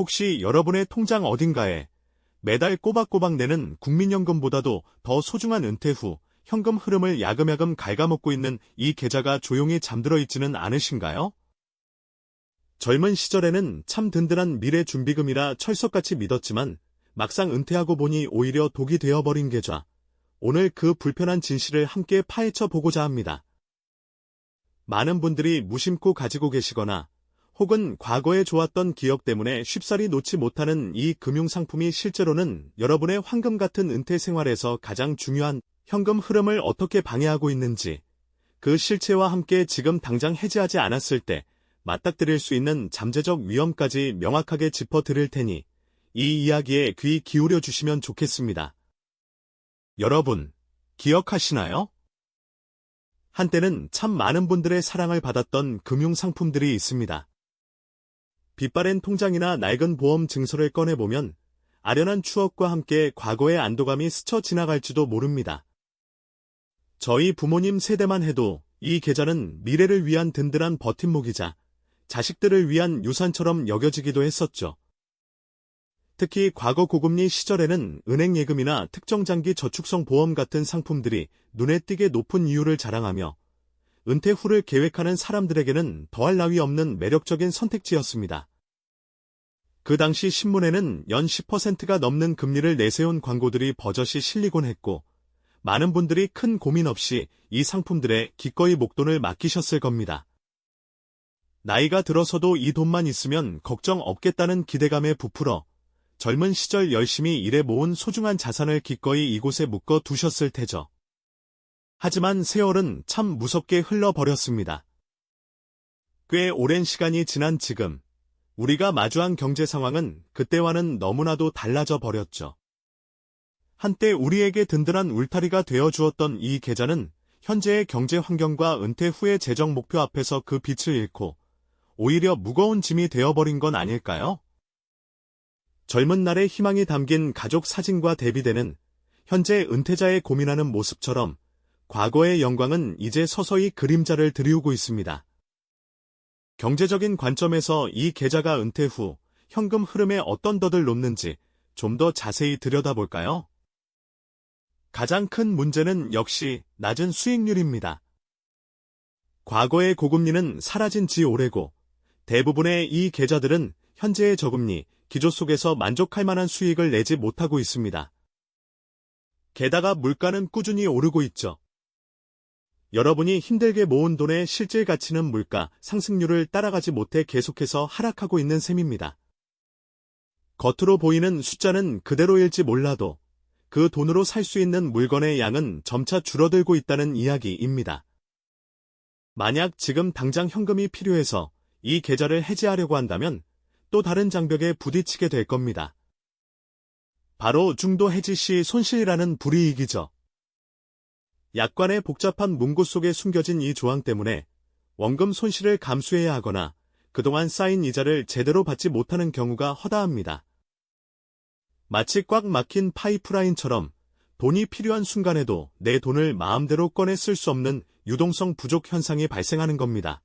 혹시 여러분의 통장 어딘가에 매달 꼬박꼬박 내는 국민연금보다도 더 소중한 은퇴 후 현금 흐름을 야금야금 갉아먹고 있는 이 계좌가 조용히 잠들어 있지는 않으신가요? 젊은 시절에는 참 든든한 미래 준비금이라 철석같이 믿었지만 막상 은퇴하고 보니 오히려 독이 되어버린 계좌. 오늘 그 불편한 진실을 함께 파헤쳐 보고자 합니다. 많은 분들이 무심코 가지고 계시거나 혹은 과거에 좋았던 기억 때문에 쉽사리 놓지 못하는 이 금융상품이 실제로는 여러분의 황금 같은 은퇴 생활에서 가장 중요한 현금 흐름을 어떻게 방해하고 있는지 그 실체와 함께 지금 당장 해지하지 않았을 때 맞닥뜨릴 수 있는 잠재적 위험까지 명확하게 짚어드릴 테니 이 이야기에 귀 기울여 주시면 좋겠습니다. 여러분, 기억하시나요? 한때는 참 많은 분들의 사랑을 받았던 금융상품들이 있습니다. 빛바랜 통장이나 낡은 보험 증서를 꺼내보면 아련한 추억과 함께 과거의 안도감이 스쳐 지나갈지도 모릅니다. 저희 부모님 세대만 해도 이 계좌는 미래를 위한 든든한 버팀목이자 자식들을 위한 유산처럼 여겨지기도 했었죠. 특히 과거 고금리 시절에는 은행 예금이나 특정 장기 저축성 보험 같은 상품들이 눈에 띄게 높은 이유를 자랑하며 은퇴 후를 계획하는 사람들에게는 더할 나위 없는 매력적인 선택지였습니다. 그 당시 신문에는 연 10%가 넘는 금리를 내세운 광고들이 버젓이 실리곤 했고, 많은 분들이 큰 고민 없이 이 상품들에 기꺼이 목돈을 맡기셨을 겁니다. 나이가 들어서도 이 돈만 있으면 걱정 없겠다는 기대감에 부풀어 젊은 시절 열심히 일해 모은 소중한 자산을 기꺼이 이곳에 묶어 두셨을 테죠. 하지만 세월은 참 무섭게 흘러버렸습니다. 꽤 오랜 시간이 지난 지금, 우리가 마주한 경제 상황은 그때와는 너무나도 달라져 버렸죠. 한때 우리에게 든든한 울타리가 되어 주었던 이 계좌는 현재의 경제 환경과 은퇴 후의 재정 목표 앞에서 그 빛을 잃고 오히려 무거운 짐이 되어버린 건 아닐까요? 젊은 날의 희망이 담긴 가족 사진과 대비되는 현재 은퇴자의 고민하는 모습처럼 과거의 영광은 이제 서서히 그림자를 들이우고 있습니다. 경제적인 관점에서 이 계좌가 은퇴 후 현금 흐름에 어떤 덫을 놓는지 좀 더 자세히 들여다볼까요? 가장 큰 문제는 역시 낮은 수익률입니다. 과거의 고금리는 사라진 지 오래고 대부분의 이 계좌들은 현재의 저금리, 기조 속에서 만족할 만한 수익을 내지 못하고 있습니다. 게다가 물가는 꾸준히 오르고 있죠. 여러분이 힘들게 모은 돈의 실질 가치는 물가 상승률을 따라가지 못해 계속해서 하락하고 있는 셈입니다. 겉으로 보이는 숫자는 그대로일지 몰라도 그 돈으로 살 수 있는 물건의 양은 점차 줄어들고 있다는 이야기입니다. 만약 지금 당장 현금이 필요해서 이 계좌를 해지하려고 한다면 또 다른 장벽에 부딪히게 될 겁니다. 바로 중도 해지 시 손실이라는 불이익이죠. 약관의 복잡한 문구 속에 숨겨진 이 조항 때문에 원금 손실을 감수해야 하거나 그동안 쌓인 이자를 제대로 받지 못하는 경우가 허다합니다. 마치 꽉 막힌 파이프라인처럼 돈이 필요한 순간에도 내 돈을 마음대로 꺼내 쓸 수 없는 유동성 부족 현상이 발생하는 겁니다.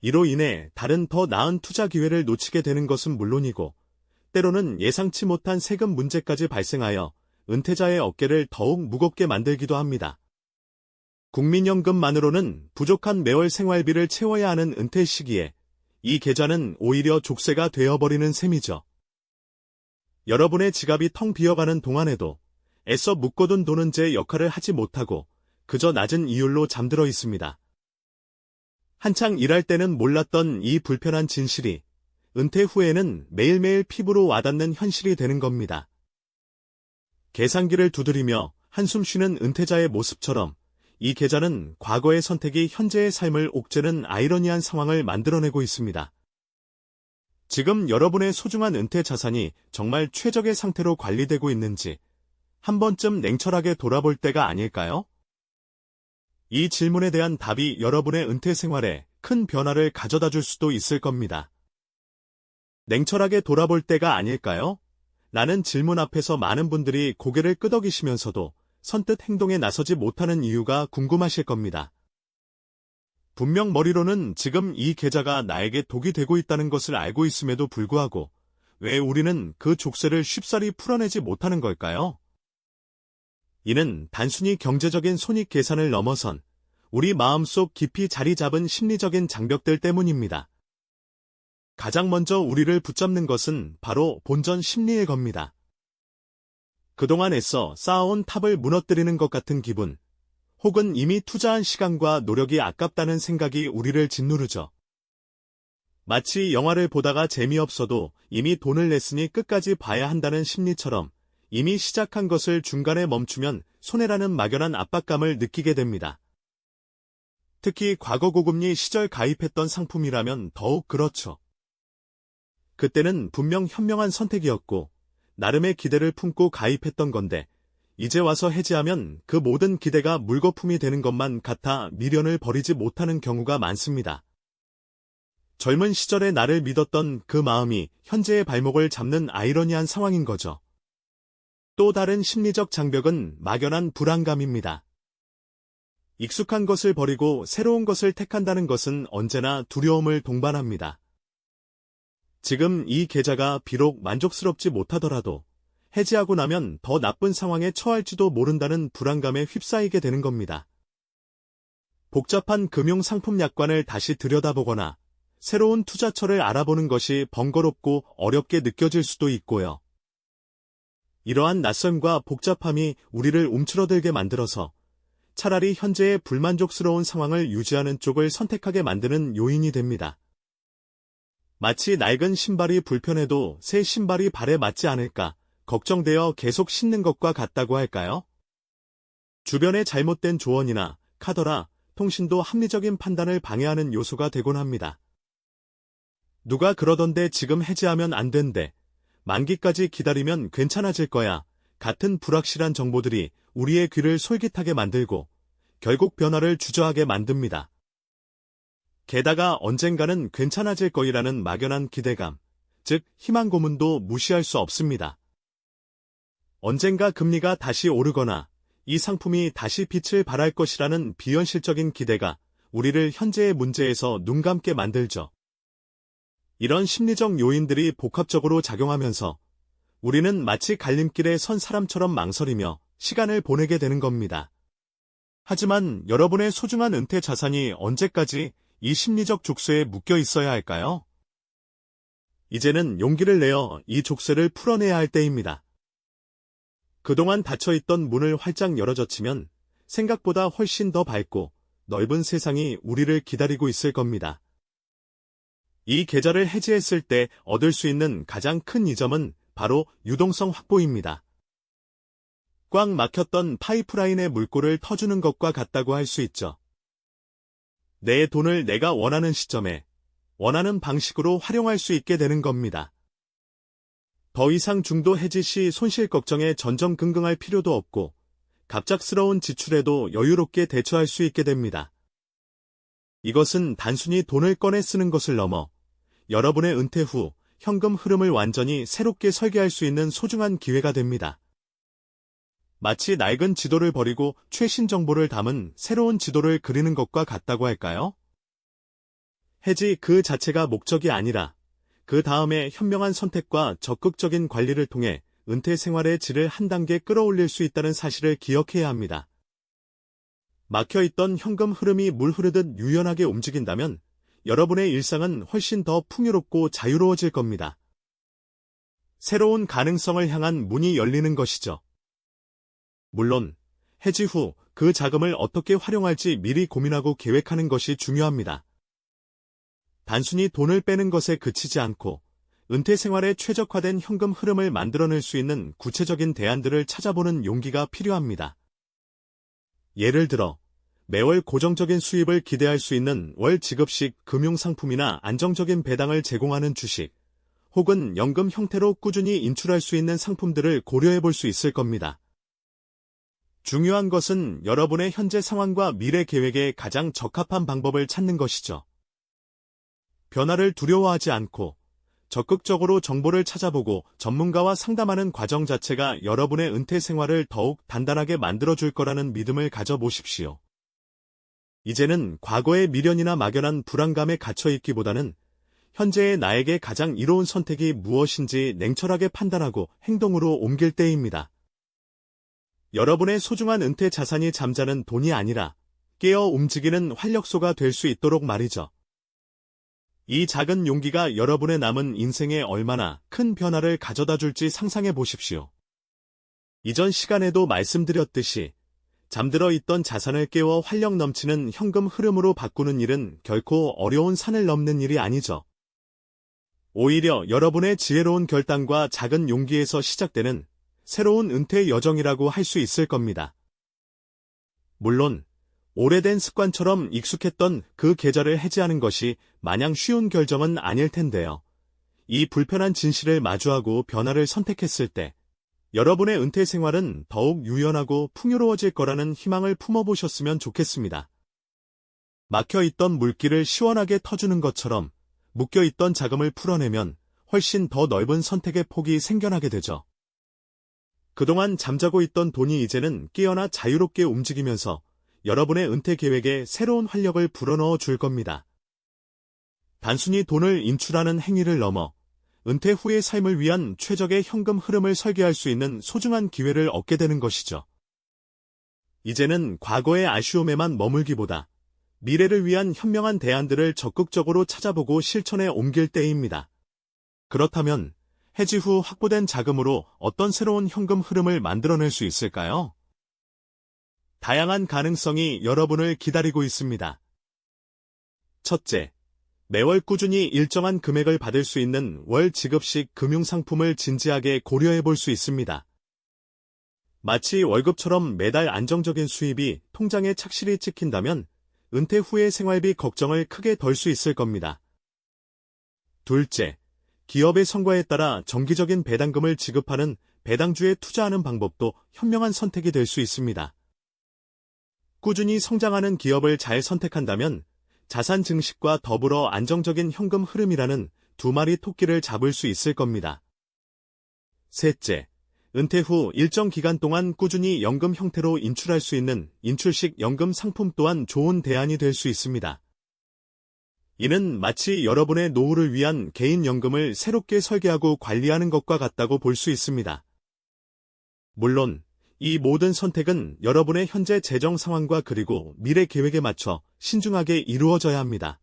이로 인해 다른 더 나은 투자 기회를 놓치게 되는 것은 물론이고 때로는 예상치 못한 세금 문제까지 발생하여 은퇴자의 어깨를 더욱 무겁게 만들기도 합니다. 국민연금만으로는 부족한 매월 생활비를 채워야 하는 은퇴 시기에 이 계좌는 오히려 족쇄가 되어버리는 셈이죠. 여러분의 지갑이 텅 비어가는 동안에도 애써 묶어둔 돈은 제 역할을 하지 못하고 그저 낮은 이율로 잠들어 있습니다. 한창 일할 때는 몰랐던 이 불편한 진실이 은퇴 후에는 매일매일 피부로 와닿는 현실이 되는 겁니다. 계산기를 두드리며 한숨 쉬는 은퇴자의 모습처럼 이 계좌는 과거의 선택이 현재의 삶을 옥죄는 아이러니한 상황을 만들어내고 있습니다. 지금 여러분의 소중한 은퇴 자산이 정말 최적의 상태로 관리되고 있는지 한 번쯤 냉철하게 돌아볼 때가 아닐까요? 이 질문에 대한 답이 여러분의 은퇴 생활에 큰 변화를 가져다 줄 수도 있을 겁니다. 냉철하게 돌아볼 때가 아닐까요? 라는 질문 앞에서 많은 분들이 고개를 끄덕이시면서도 선뜻 행동에 나서지 못하는 이유가 궁금하실 겁니다. 분명 머리로는 지금 이 계좌가 나에게 독이 되고 있다는 것을 알고 있음에도 불구하고 왜 우리는 그 족쇄를 쉽사리 풀어내지 못하는 걸까요? 이는 단순히 경제적인 손익 계산을 넘어선 우리 마음속 깊이 자리 잡은 심리적인 장벽들 때문입니다. 가장 먼저 우리를 붙잡는 것은 바로 본전 심리일 겁니다. 그동안 애써 쌓아온 탑을 무너뜨리는 것 같은 기분, 혹은 이미 투자한 시간과 노력이 아깝다는 생각이 우리를 짓누르죠. 마치 영화를 보다가 재미없어도 이미 돈을 냈으니 끝까지 봐야 한다는 심리처럼 이미 시작한 것을 중간에 멈추면 손해라는 막연한 압박감을 느끼게 됩니다. 특히 과거 고금리 시절 가입했던 상품이라면 더욱 그렇죠. 그때는 분명 현명한 선택이었고 나름의 기대를 품고 가입했던 건데 이제 와서 해지하면 그 모든 기대가 물거품이 되는 것만 같아 미련을 버리지 못하는 경우가 많습니다. 젊은 시절에 나를 믿었던 그 마음이 현재의 발목을 잡는 아이러니한 상황인 거죠. 또 다른 심리적 장벽은 막연한 불안감입니다. 익숙한 것을 버리고 새로운 것을 택한다는 것은 언제나 두려움을 동반합니다. 지금 이 계좌가 비록 만족스럽지 못하더라도 해지하고 나면 더 나쁜 상황에 처할지도 모른다는 불안감에 휩싸이게 되는 겁니다. 복잡한 금융 상품 약관을 다시 들여다보거나 새로운 투자처를 알아보는 것이 번거롭고 어렵게 느껴질 수도 있고요. 이러한 낯선과 복잡함이 우리를 움츠러들게 만들어서 차라리 현재의 불만족스러운 상황을 유지하는 쪽을 선택하게 만드는 요인이 됩니다. 마치 낡은 신발이 불편해도 새 신발이 발에 맞지 않을까 걱정되어 계속 신는 것과 같다고 할까요? 주변의 잘못된 조언이나 카더라, 통신도 합리적인 판단을 방해하는 요소가 되곤 합니다. 누가 그러던데 지금 해지하면 안 된대. 만기까지 기다리면 괜찮아질 거야. 같은 불확실한 정보들이 우리의 귀를 솔깃하게 만들고 결국 변화를 주저하게 만듭니다. 게다가 언젠가는 괜찮아질 거이라는 막연한 기대감, 즉 희망 고문도 무시할 수 없습니다. 언젠가 금리가 다시 오르거나 이 상품이 다시 빛을 발할 것이라는 비현실적인 기대가 우리를 현재의 문제에서 눈 감게 만들죠. 이런 심리적 요인들이 복합적으로 작용하면서 우리는 마치 갈림길에 선 사람처럼 망설이며 시간을 보내게 되는 겁니다. 하지만 여러분의 소중한 은퇴 자산이 언제까지 이 심리적 족쇄에 묶여 있어야 할까요? 이제는 용기를 내어 이 족쇄를 풀어내야 할 때입니다. 그동안 닫혀있던 문을 활짝 열어젖히면 생각보다 훨씬 더 밝고 넓은 세상이 우리를 기다리고 있을 겁니다. 이 계좌를 해지했을 때 얻을 수 있는 가장 큰 이점은 바로 유동성 확보입니다. 꽉 막혔던 파이프라인의 물꼬를 터주는 것과 같다고 할 수 있죠. 내 돈을 내가 원하는 시점에 원하는 방식으로 활용할 수 있게 되는 겁니다. 더 이상 중도 해지 시 손실 걱정에 전전긍긍할 필요도 없고 갑작스러운 지출에도 여유롭게 대처할 수 있게 됩니다. 이것은 단순히 돈을 꺼내 쓰는 것을 넘어 여러분의 은퇴 후 현금 흐름을 완전히 새롭게 설계할 수 있는 소중한 기회가 됩니다. 마치 낡은 지도를 버리고 최신 정보를 담은 새로운 지도를 그리는 것과 같다고 할까요? 해지 그 자체가 목적이 아니라 그 다음에 현명한 선택과 적극적인 관리를 통해 은퇴 생활의 질을 한 단계 끌어올릴 수 있다는 사실을 기억해야 합니다. 막혀있던 현금 흐름이 물 흐르듯 유연하게 움직인다면 여러분의 일상은 훨씬 더 풍요롭고 자유로워질 겁니다. 새로운 가능성을 향한 문이 열리는 것이죠. 물론 해지 후 그 자금을 어떻게 활용할지 미리 고민하고 계획하는 것이 중요합니다. 단순히 돈을 빼는 것에 그치지 않고 은퇴 생활에 최적화된 현금 흐름을 만들어낼 수 있는 구체적인 대안들을 찾아보는 용기가 필요합니다. 예를 들어 매월 고정적인 수입을 기대할 수 있는 월 지급식 금융상품이나 안정적인 배당을 제공하는 주식, 혹은 연금 형태로 꾸준히 인출할 수 있는 상품들을 고려해 볼 수 있을 겁니다. 중요한 것은 여러분의 현재 상황과 미래 계획에 가장 적합한 방법을 찾는 것이죠. 변화를 두려워하지 않고 적극적으로 정보를 찾아보고 전문가와 상담하는 과정 자체가 여러분의 은퇴 생활을 더욱 단단하게 만들어줄 거라는 믿음을 가져보십시오. 이제는 과거의 미련이나 막연한 불안감에 갇혀 있기보다는 현재의 나에게 가장 이로운 선택이 무엇인지 냉철하게 판단하고 행동으로 옮길 때입니다. 여러분의 소중한 은퇴 자산이 잠자는 돈이 아니라 깨어 움직이는 활력소가 될 수 있도록 말이죠. 이 작은 용기가 여러분의 남은 인생에 얼마나 큰 변화를 가져다 줄지 상상해 보십시오. 이전 시간에도 말씀드렸듯이 잠들어 있던 자산을 깨워 활력 넘치는 현금 흐름으로 바꾸는 일은 결코 어려운 산을 넘는 일이 아니죠. 오히려 여러분의 지혜로운 결단과 작은 용기에서 시작되는 새로운 은퇴 여정이라고 할 수 있을 겁니다. 물론 오래된 습관처럼 익숙했던 그 계좌를 해지하는 것이 마냥 쉬운 결정은 아닐 텐데요. 이 불편한 진실을 마주하고 변화를 선택했을 때 여러분의 은퇴 생활은 더욱 유연하고 풍요로워질 거라는 희망을 품어보셨으면 좋겠습니다. 막혀있던 물기를 시원하게 터주는 것처럼 묶여있던 자금을 풀어내면 훨씬 더 넓은 선택의 폭이 생겨나게 되죠. 그동안 잠자고 있던 돈이 이제는 깨어나 자유롭게 움직이면서 여러분의 은퇴 계획에 새로운 활력을 불어넣어 줄 겁니다. 단순히 돈을 인출하는 행위를 넘어 은퇴 후의 삶을 위한 최적의 현금 흐름을 설계할 수 있는 소중한 기회를 얻게 되는 것이죠. 이제는 과거의 아쉬움에만 머물기보다 미래를 위한 현명한 대안들을 적극적으로 찾아보고 실천에 옮길 때입니다. 그렇다면 해지 후 확보된 자금으로 어떤 새로운 현금 흐름을 만들어낼 수 있을까요? 다양한 가능성이 여러분을 기다리고 있습니다. 첫째, 매월 꾸준히 일정한 금액을 받을 수 있는 월 지급식 금융상품을 진지하게 고려해 볼 수 있습니다. 마치 월급처럼 매달 안정적인 수입이 통장에 착실히 찍힌다면 은퇴 후의 생활비 걱정을 크게 덜 수 있을 겁니다. 둘째, 기업의 성과에 따라 정기적인 배당금을 지급하는 배당주에 투자하는 방법도 현명한 선택이 될 수 있습니다. 꾸준히 성장하는 기업을 잘 선택한다면 자산 증식과 더불어 안정적인 현금 흐름이라는 두 마리 토끼를 잡을 수 있을 겁니다. 셋째, 은퇴 후 일정 기간 동안 꾸준히 연금 형태로 인출할 수 있는 인출식 연금 상품 또한 좋은 대안이 될 수 있습니다. 이는 마치 여러분의 노후를 위한 개인 연금을 새롭게 설계하고 관리하는 것과 같다고 볼 수 있습니다. 물론 이 모든 선택은 여러분의 현재 재정 상황과 그리고 미래 계획에 맞춰 신중하게 이루어져야 합니다.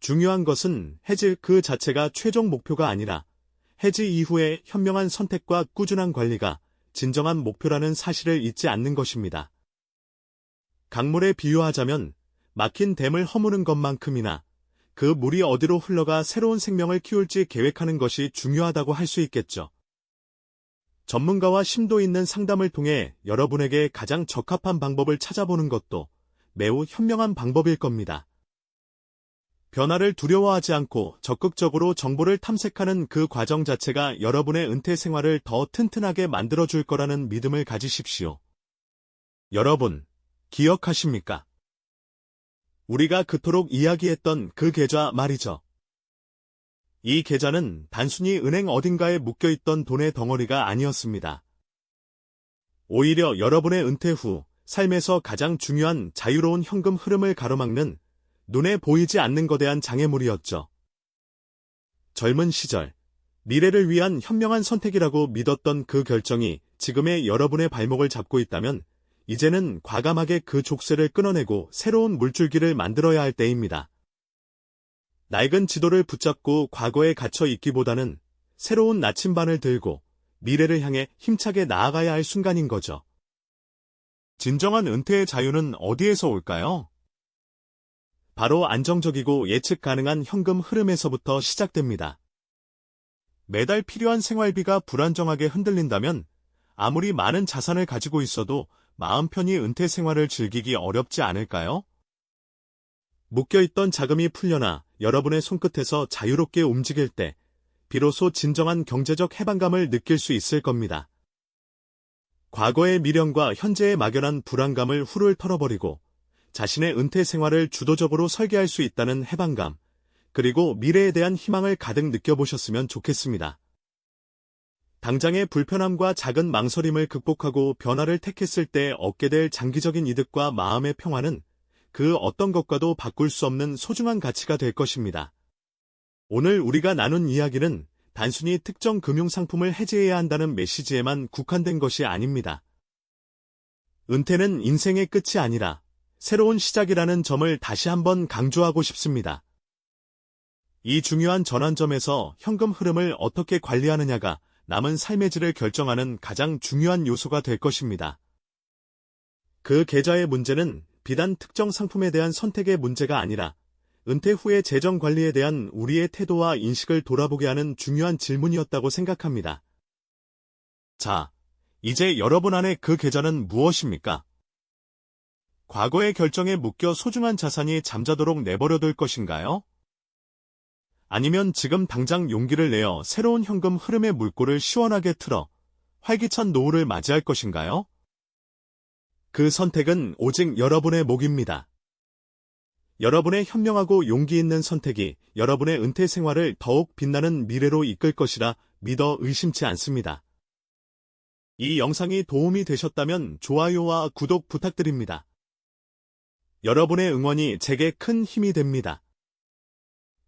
중요한 것은 해지 그 자체가 최종 목표가 아니라 해지 이후의 현명한 선택과 꾸준한 관리가 진정한 목표라는 사실을 잊지 않는 것입니다. 강물에 비유하자면 막힌 댐을 허무는 것만큼이나 그 물이 어디로 흘러가 새로운 생명을 키울지 계획하는 것이 중요하다고 할 수 있겠죠. 전문가와 심도 있는 상담을 통해 여러분에게 가장 적합한 방법을 찾아보는 것도 매우 현명한 방법일 겁니다. 변화를 두려워하지 않고 적극적으로 정보를 탐색하는 그 과정 자체가 여러분의 은퇴 생활을 더 튼튼하게 만들어줄 거라는 믿음을 가지십시오. 여러분, 기억하십니까? 우리가 그토록 이야기했던 그 계좌 말이죠. 이 계좌는 단순히 은행 어딘가에 묶여있던 돈의 덩어리가 아니었습니다. 오히려 여러분의 은퇴 후 삶에서 가장 중요한 자유로운 현금 흐름을 가로막는 눈에 보이지 않는 거대한 장애물이었죠. 젊은 시절, 미래를 위한 현명한 선택이라고 믿었던 그 결정이 지금의 여러분의 발목을 잡고 있다면 이제는 과감하게 그 족쇄를 끊어내고 새로운 물줄기를 만들어야 할 때입니다. 낡은 지도를 붙잡고 과거에 갇혀 있기보다는 새로운 나침반을 들고 미래를 향해 힘차게 나아가야 할 순간인 거죠. 진정한 은퇴의 자유는 어디에서 올까요? 바로 안정적이고 예측 가능한 현금 흐름에서부터 시작됩니다. 매달 필요한 생활비가 불안정하게 흔들린다면 아무리 많은 자산을 가지고 있어도 마음 편히 은퇴 생활을 즐기기 어렵지 않을까요? 묶여있던 자금이 풀려나 여러분의 손끝에서 자유롭게 움직일 때 비로소 진정한 경제적 해방감을 느낄 수 있을 겁니다. 과거의 미련과 현재의 막연한 불안감을 훌훌 털어버리고 자신의 은퇴 생활을 주도적으로 설계할 수 있다는 해방감, 그리고 미래에 대한 희망을 가득 느껴보셨으면 좋겠습니다. 당장의 불편함과 작은 망설임을 극복하고 변화를 택했을 때 얻게 될 장기적인 이득과 마음의 평화는 그 어떤 것과도 바꿀 수 없는 소중한 가치가 될 것입니다. 오늘 우리가 나눈 이야기는 단순히 특정 금융상품을 해제해야 한다는 메시지에만 국한된 것이 아닙니다. 은퇴는 인생의 끝이 아니라 새로운 시작이라는 점을 다시 한번 강조하고 싶습니다. 이 중요한 전환점에서 현금 흐름을 어떻게 관리하느냐가 남은 삶의 질을 결정하는 가장 중요한 요소가 될 것입니다. 그 계좌의 문제는 비단 특정 상품에 대한 선택의 문제가 아니라 은퇴 후의 재정 관리에 대한 우리의 태도와 인식을 돌아보게 하는 중요한 질문이었다고 생각합니다. 자, 이제 여러분 안에 그 계좌는 무엇입니까? 과거의 결정에 묶여 소중한 자산이 잠자도록 내버려둘 것인가요? 아니면 지금 당장 용기를 내어 새로운 현금 흐름의 물꼬를 시원하게 틀어 활기찬 노후를 맞이할 것인가요? 그 선택은 오직 여러분의 몫입니다. 여러분의 현명하고 용기 있는 선택이 여러분의 은퇴 생활을 더욱 빛나는 미래로 이끌 것이라 믿어 의심치 않습니다. 이 영상이 도움이 되셨다면 좋아요와 구독 부탁드립니다. 여러분의 응원이 제게 큰 힘이 됩니다.